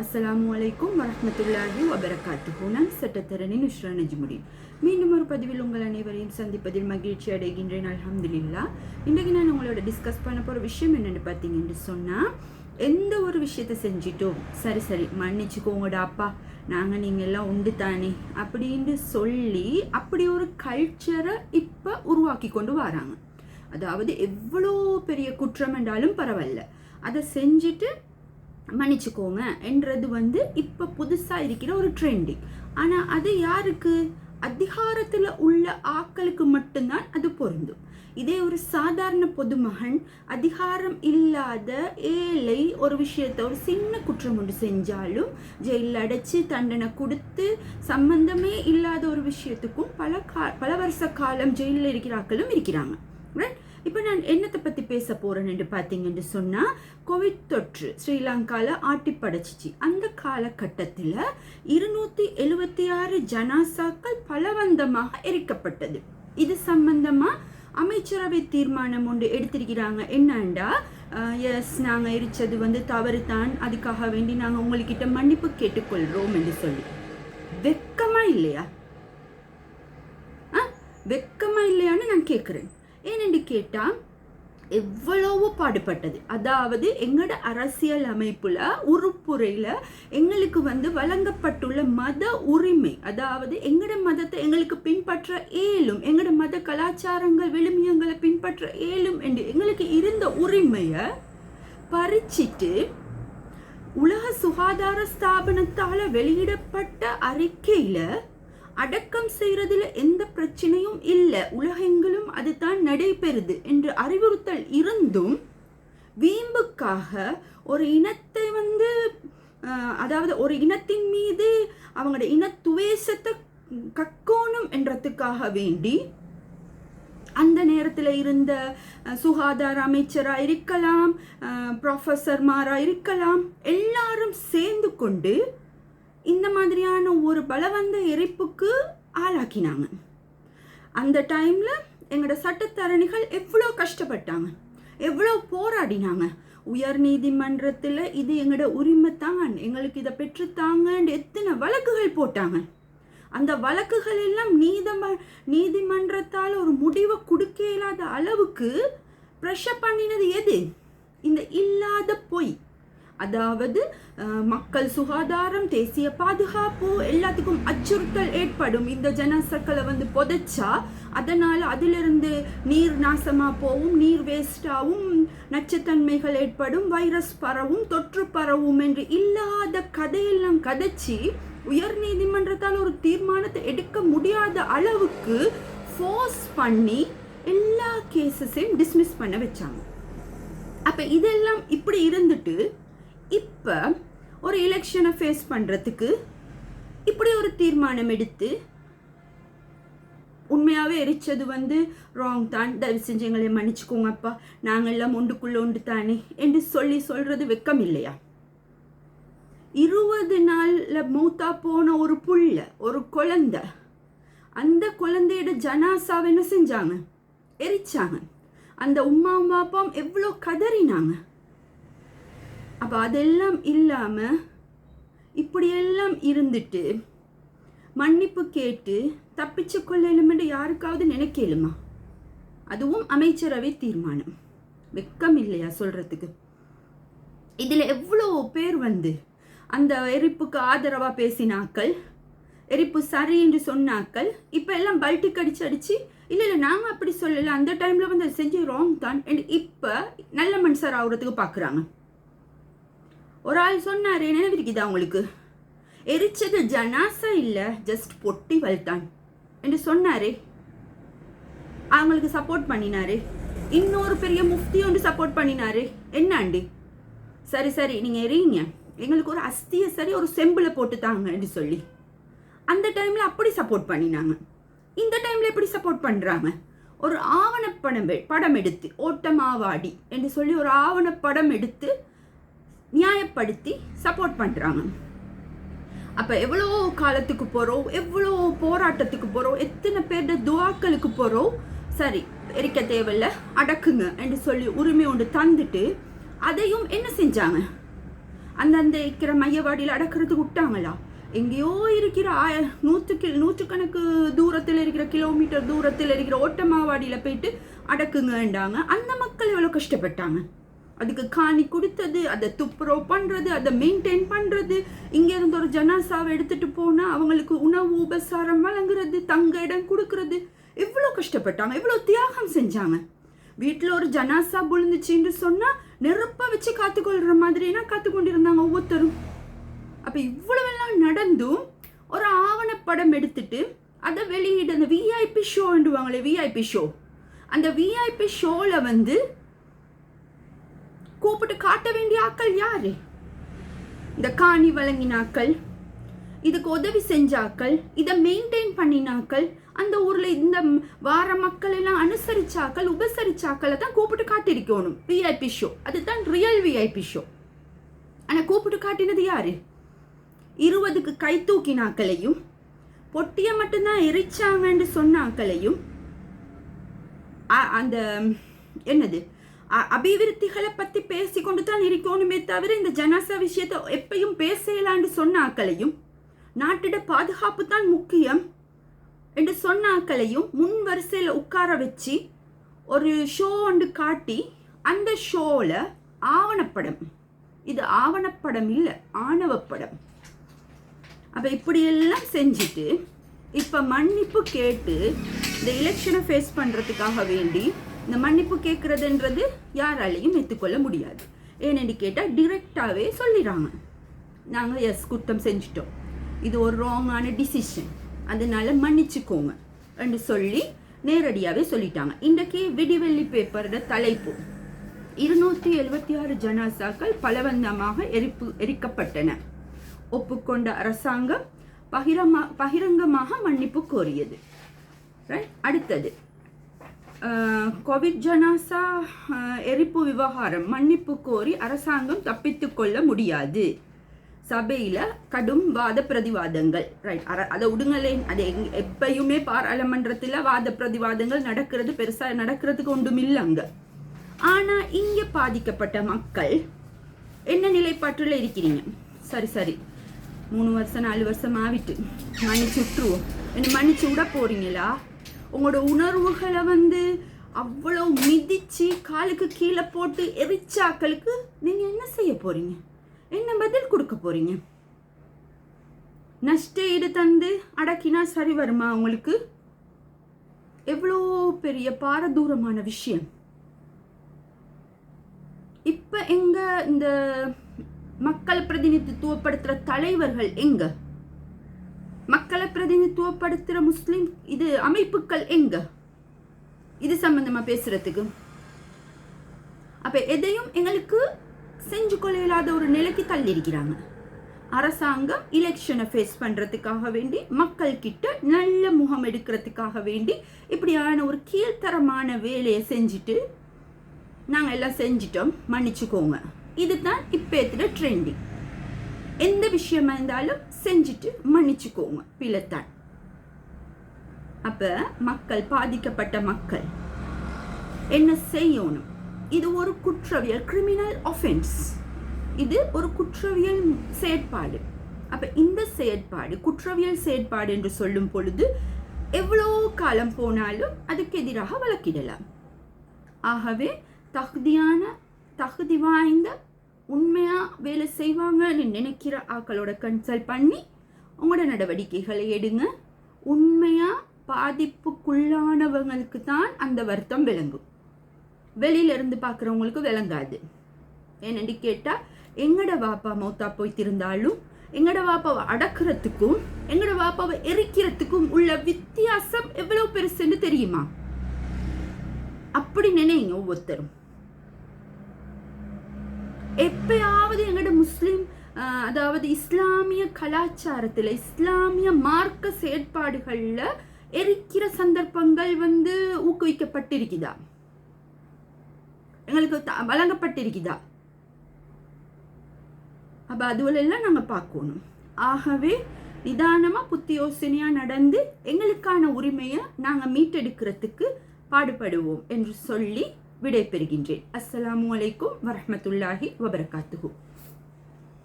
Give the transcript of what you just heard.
அஸ்ஸலாமு அலைக்கும் வரமத்துல்லாஹி வபரகாத்துஹு நான் சட்டத்தரணி நுஷ்ரா நஜ்முடி மீண்டும் ஒரு பதிவில் உங்கள் அனைவரையும் சந்திப்பதில் மகிழ்ச்சி அடைகின்றேன். அல்ஹம்துலில்லா இன்றைக்கு நான் உங்களோட டிஸ்கஸ் பண்ண போகிற விஷயம் என்னென்னு பார்த்தீங்கன்னு சொன்னால் எந்த ஒரு விஷயத்தை செஞ்சிட்டோம் சரி சரி மன்னிச்சுக்கோங்கடா அப்பா. நாங்கள் நீங்கள் எல்லாம் உண்டு தானே அப்படின்னு சொல்லி அப்படி ஒரு கல்ச்சரை இப்போ உருவாக்கி கொண்டு வராங்க. அதாவது எவ்வளோ பெரிய குற்றம் என்றாலும் பரவாயில்ல. அதை செஞ்சுட்டு மன்னிச்சுக்கோங்க என்றது வந்து இப்போ புதுசாக இருக்கிற ஒரு ட்ரெண்டிங் ஆனால் அது யாருக்கு? அதிகாரத்தில் உள்ள ஆக்களுக்கு மட்டும்தான் அது பொருந்தும். இதே ஒரு சாதாரண பொதுமகன் அதிகாரம் இல்லாத ஏழை ஒரு விஷயத்தை ஒரு சின்ன குற்றம் ஒன்று செஞ்சாலும் ஜெயிலில் அடைச்சி தண்டனை கொடுத்து சம்பந்தமே இல்லாத ஒரு விஷயத்துக்கும் பல கா பல வருஷ காலம் ஜெயிலில் இருக்கிற ஆக்களும் இருக்கிறாங்க. ரைட் இப்போ நான் என்னத்தை பற்றி பேச போகிறேன்னு பார்த்தீங்கன்னு சொன்னால் கோவிட் தொற்று ஸ்ரீலங்காவில் ஆட்டி படைச்சிச்சு. அந்த காலகட்டத்தில் இருநூற்றி எழுபத்தி ஆறு ஜனாசாக்கள் பலவந்தமாக எரிக்கப்பட்டது. இது சம்பந்தமாக அமைச்சரவை தீர்மானம் ஒன்று எடுத்திருக்கிறாங்க. என்னண்டா? எஸ் நாங்கள் எரிச்சது வந்து தவறு தான். அதுக்காக வேண்டி நாங்கள் உங்கள்கிட்ட மன்னிப்பு கேட்டுக்கொள்கிறோம் என்று சொல்லி. வெக்கமாக இல்லையா? ஆ வெக்கமா இல்லையான்னு நான் கேட்குறேன் ஏனென்று கேட்டால் எவ்வளவோ பாடுபட்டது. அதாவது எங்களோட அரசியல் அமைப்பில் உறுப்புரையில் எங்களுக்கு வந்து வழங்கப்பட்டுள்ள மத உரிமை அதாவது எங்களோட மதத்தை எங்களுக்கு பின்பற்ற ஏலும் எங்களோட மத கலாச்சாரங்கள் விழுமியங்களை பின்பற்ற ஏலும் என்று எங்களுக்கு இருந்த உரிமையை பறிச்சிட்டு உலக சுகாதார ஸ்தாபனத்தால் வெளியிடப்பட்ட அறிக்கையில் அடக்கம் செய்யறதுல எந்த பிரச்சனையும் இல்லை. உலகெங்கிலும் அதுதான் நடைபெறுது என்று அறிவுறுத்தல் இருந்தும் வீம்புக்காக ஒரு இனத்தை வந்து அதாவது ஒரு இனத்தின் மீது அவங்களோட இன துவேஷத்தை கக்கோணும் என்றதுக்காக வேண்டி அந்த நேரத்தில் இருந்த சுகாதார அமைச்சராக இருக்கலாம் ப்ரொஃபஸர்மாராக இருக்கலாம் எல்லாரும் சேர்ந்து கொண்டு இந்த மாதிரியான ஒரு பலவந்த எரிப்புக்கு ஆளாக்கினாங்க. அந்த டைமில் எங்களோட சட்டத்தரணிகள் எவ்வளோ கஷ்டப்பட்டாங்க. எவ்வளோ போராடினாங்க. உயர் நீதிமன்றத்தில் இது எங்களோட உரிமை தான். எங்களுக்கு இதை பெற்றுத்தாங்கன்னு எத்தனை வழக்குகள் போட்டாங்க. அந்த வழக்குகள் எல்லாம் நீதம நீதிமன்றத்தால் ஒரு முடிவை கொடுக்க இல்லாத அளவுக்கு ப்ரெஷர் பண்ணினது எது? இந்த இல்லாத பொய். அதாவது மக்கள் சுகாதாரம் தேசிய பாதுகாப்பு எல்லாத்துக்கும் அச்சுறுத்தல் ஏற்படும். இந்த ஜனசக்களை வந்து புதைச்சா அதனால் அதிலிருந்து நீர் நாசமாக போகும் நீர் வேஸ்டாகவும் நச்சுத்தன்மைகள் ஏற்படும் வைரஸ் பரவும் தொற்று பரவும் என்று இல்லாத கதையெல்லாம் கதைச்சி உயர் நீதிமன்றத்தால் ஒரு தீர்மானத்தை எடுக்க முடியாத அளவுக்கு ஃபோர்ஸ் பண்ணி எல்லா கேசஸையும் டிஸ்மிஸ் பண்ண வச்சாங்க. அப்போ இதெல்லாம் இப்படி இருந்துட்டு இப்போ ஒரு எலெக்ஷனை ஃபேஸ் பண்ணுறதுக்கு இப்படி ஒரு தீர்மானம் எடுத்து உண்மையாகவே எரிச்சது வந்து ராங் தான். தயவு செஞ்சு எங்களை மன்னிச்சுக்கோங்கப்பா நாங்கள் எல்லாம் ஒன்றுக்குள்ள ஒன்று தானே என்று சொல்லி சொல்கிறது வெக்கம் இல்லையா? இருபது நாளில் மூத்தா போன ஒரு புள்ள ஒரு குழந்த அந்த குழந்தையோட ஜனாசாவை என்ன செஞ்சாங்க? எரிச்சாங்க. அந்த உமா பாப்பாவும் எவ்வளோ கதறினாங்க. அப்போ அதெல்லாம் இல்லாமல் இப்படியெல்லாம் இருந்துட்டு மன்னிப்பு கேட்டு தப்பிச்சு கொள்ளலுமென்று யாருக்காவது நினைக்கலுமா? அதுவும் அமைச்சரவை தீர்மானம். வெக்கம் இல்லையா சொல்கிறதுக்கு இதில் எவ்வளோ பேர் வந்து அந்த எரிப்புக்கு ஆதரவாக பேசினாக்கள் எரிப்பு சரி என்று சொன்னாக்கள் இப்போ எல்லாம் பல்ட்டி கடிச்சு அடித்து இல்லை இல்லை நாங்கள் அப்படி சொல்லலை அந்த டைமில் வந்து அதை செஞ்சு ராங் தான் இப்போ நல்ல மனுஷர் ஆகுறதுக்கு பார்க்குறாங்க ஒரு ஆள் சொன்னார் நினைவிருக்குதா உங்களுக்கு? எரிச்சது ஜனாசா இல்லை ஜஸ்ட் பொட்டி வல்தான். என்று சொன்னாரே. அவங்களுக்கு சப்போர்ட் பண்ணினாரு. இன்னொரு பெரிய முஃப்தி ஒன்று சப்போர்ட் பண்ணினாரு. என்னாண்டி? சரி சரி நீங்கள் எறியுங்க எங்களுக்கு ஒரு அஸ்தியை சரி ஒரு செம்பில் போட்டு தாங்கன்னு சொல்லி. அந்த டைமில் அப்படி சப்போர்ட் பண்ணினாங்க. இந்த டைமில் எப்படி சப்போர்ட் பண்ணுறாங்க ஒரு ஆவணப்படம் படம் எடுத்து ஓட்டமாவாடி என்று சொல்லி ஒரு ஆவணப்படம் எடுத்து நியாயப்படுத்தி சப்போர்ட் பண்ணுறாங்க அப்போ எவ்வளோ காலத்துக்கு போகிறோம் எவ்வளோ போராட்டத்துக்கு போகிறோம் எத்தனை பேர்ட துவாக்களுக்கு போகிறோம் சரி எரிக்க தேவையில்ல அடக்குங்க என்று சொல்லி உரிமை ஒன்று தந்துட்டு அதையும் என்ன செஞ்சாங்க? அந்தந்த இருக்கிற மையவாடியில் அடக்கிறதுக்கு விட்டாங்களா? எங்கேயோ இருக்கிற ஆய நூற்று கி நூற்றுக்கணக்கு தூரத்தில் இருக்கிற கிலோமீட்டர் தூரத்தில் இருக்கிற ஓட்டமாவாடியில் போயிட்டு அடக்குங்கன்றாங்க. அந்த மக்கள் எவ்வளோ கஷ்டப்பட்டாங்க? அதுக்கு காணி கொடுத்தது அதை துப்புரவு பண்ணுறது அதை மெயின்டைன் பண்ணுறது இங்கேருந்து ஒரு ஜனாசாவை எடுத்துகிட்டு போனால் அவங்களுக்கு உணவு உபசாரம் வழங்குறது தங்க இடம் கொடுக்கறது. இவ்வளோ கஷ்டப்பட்டாங்க இவ்வளோ தியாகம் செஞ்சாங்க. வீட்டில் ஒரு ஜனாசா விழுந்துச்சின்னு சொன்னால் நெருப்பாக வச்சு காத்துக்கொள்கிற மாதிரினா காத்துக்கொண்டிருந்தாங்க ஒவ்வொருத்தரும். அப்போ இவ்வளவெல்லாம் நடந்தும் ஒரு ஆவணப்படம் எடுத்துட்டு அதை வெளியிட அந்த விஐபி ஷோன்றுவாங்களே விஐபி ஷோ அந்த விஐபி ஷோவில் வந்து கூப்பிட்டு காட்ட வேண்டிய ஆக்கள் யாரு? இந்த காணி வழங்கினாக்கள் இதுக்கு உதவி செஞ்சாக்கள் இதை மெயின்டைன் பண்ணினாக்கள் அந்த ஊரில் இந்த வார மக்கள் எல்லாம் அனுசரிச்சாக்கள் உபசரிச்சாக்களை தான் கூப்பிட்டு காட்டியிருக்கணும் விஐபி ஷோ அதுதான் ரியல் விஐபி ஷோ ஆனால் கூப்பிட்டு காட்டினது யாரு? இருபதுக்கு கை தூக்கினாக்களையும் பொட்டியை மட்டும்தான் எரிச்சாங்கன்னு சொன்னாக்களையும் அந்த என்னது? அபிவிருத்திகளை பற்றி பேசி கொண்டு தான் இருக்கணுமே தவிர இந்த ஜனாசா விஷயத்தை எப்பையும் பேசலான்னு சொன்ன ஆக்களையும் நாட்டிட பாதுகாப்பு தான் முக்கியம் என்று சொன்ன ஆக்களையும் முன் வரிசையில் உட்கார வச்சு ஒரு ஷோ ஒன்று காட்டி அந்த ஷோவில் ஆவணப்படம். இது ஆவணப்படம் இல்லை ஆணவப்படம். அப்போ இப்படியெல்லாம் செஞ்சுட்டு இப்போ மன்னிப்பு கேட்டு இந்த எலெக்ஷனை ஃபேஸ் பண்ணுறதுக்காக வேண்டி இந்த மன்னிப்பு கேட்குறதுன்றது யாராலையும் ஏற்றுக்கொள்ள முடியாது. ஏனென்று கேட்டால் டிரெக்டாகவே சொல்லிடுறாங்க நாங்கள் எஸ் குற்றம் செஞ்சிட்டோம். இது ஒரு ராங்கான டிசிஷன் அதனால மன்னிச்சுக்கோங்க என்று சொல்லி நேரடியாகவே சொல்லிட்டாங்க. இன்றைக்கு விடிவெள்ளி பேப்பரோட தலைப்பு. இருநூற்றி எழுபத்தி ஆறு ஜனாசாக்கள் பலவந்தமாக எரிப்பு எரிக்கப்பட்டன. ஒப்புக்கொண்ட அரசாங்கம் பகிரமா பகிரங்கமாக மன்னிப்பு கோரியது. ரைட் அடுத்தது. கோவிட் ஜனாசா எரிப்பு விவகாரம் மன்னிப்பு கோரி அரசாங்கம் தப்பித்து கொள்ள முடியாது. சபையில் கடும் வாத பிரதிவாதங்கள் ரைட் அதை விடுங்களே. அது எங் எப்பயுமே பாராளுமன்றத்தில் வாத பிரதிவாதங்கள் நடக்கிறது. பெருசாக நடக்கிறதுக்கு ஒன்றும் இல்லை அங்கே. ஆனால் இங்கே பாதிக்கப்பட்ட மக்கள் என்ன நிலைப்பாட்டில் இருக்கிறீங்க? சரி சரி. மூணு வருஷம் நாலு வருஷம் ஆவிட்டு. மன்னிச்சு விட்டுருவோம். என்ன மன்னிச்சு விட போறீங்களா? உங்களோட உணர்வுகளை வந்து அவ்வளோ மிதிச்சு காலுக்கு கீழே போட்டு எரிச்சாக்களுக்கு நீங்கள் என்ன செய்ய போறீங்க? என்ன பதில் கொடுக்க போறீங்க? நஷ்ட ஈடு தந்து அடக்கினா சரி வருமா உங்களுக்கு? எவ்வளோ பெரிய பாரதூரமான விஷயம். இப்போ எங்க இந்த மக்கள் பிரதிநிதித்துவப்படுத்துகிற தலைவர்கள் எங்கே? மக்களை பிரதிநிதித்துவப்படுத்துகிற முஸ்லீம் இது அமைப்புகள் எங்க? இது சம்பந்தமா பேசுறதுக்கு. அப்ப எதையும் எங்களுக்கு செஞ்சு கொள்ள இல்லாத ஒரு நிலைக்கு தள்ளியிருக்கிறாங்க. அரசாங்கம் எலெக்ஷனை ஃபேஸ் பண்ணுறதுக்காக வேண்டி மக்கள் கிட்ட நல்ல முகம் எடுக்கிறதுக்காக வேண்டி இப்படியான ஒரு கீழ்த்தரமான வேலையை செஞ்சுட்டு நாங்கள் எல்லாம் செஞ்சிட்டோம். மன்னிச்சுக்கோங்க. இதுதான் இப்போ எத்திர ட்ரெண்டிங் எந்த விஷயமா இருந்தாலும் செஞ்சுட்டு மன்னிச்சுக்கோங்க பிள்ளைத்தான் அப்ப மக்கள் பாதிக்கப்பட்ட மக்கள் என்ன செய்யணும்? இது ஒரு குற்றவியல் கிரிமினல் ஒஃபென்ஸ் இது ஒரு குற்றவியல் செயற்பாடு. அப்ப இந்த செயற்பாடு குற்றவியல் செயற்பாடு என்று சொல்லும் பொழுது எவ்வளோ காலம் போனாலும் அதுக்கு எதிராக வழக்கிடலாம். ஆகவே தகுதியான தகுதி வாய்ந்த உண்மையாக வேலை செய்வாங்கன்னு நினைக்கிற ஆக்களோட கன்சல்ட் பண்ணி உங்களோட நடவடிக்கைகளை எடுங்க. உண்மையாக பாதிப்புக்குள்ளானவங்களுக்கு தான் அந்த வருத்தம் விளங்கும். வெளியிலிருந்து பார்க்குறவங்களுக்கு விளங்காது. ஏன்னு கேட்டால் எங்கட வாப்பா மௌத்தா போய்த்திருந்தாலும் எங்கட வாப்பாவை அடக்கிறதுக்கும் எங்கட வாப்பாவை எரிக்கிறதுக்கும் உள்ள வித்தியாசம் எவ்வளோ பெருசுன்னு தெரியுமா? அப்படி நினைங்க ஒவ்வொருத்தரும். எப்பயாவது எங்களோட முஸ்லீம் அதாவது இஸ்லாமிய கலாச்சாரத்தில் இஸ்லாமிய மார்க்க செயற்பாடுகளில் எரிக்கிற சந்தர்ப்பங்கள் வந்து ஊக்குவிக்கப்பட்டிருக்குதா? எங்களுக்கு வழங்கப்பட்டிருக்குதா? அப்போ அதுவெல்லாம் நாங்கள் பார்க்கணும். ஆகவே நிதானமாக புத்தி யோசனையாக நடந்து எங்களுக்கான உரிமையை நாங்கள் மீட்டெடுக்கிறதுக்கு பாடுபடுவோம் என்று சொல்லி விடைபெறுகின்றேன். அஸ்ஸலாமு அலைக்கும் வரமத்துல்லாஹி வபரகாத்துஹூ.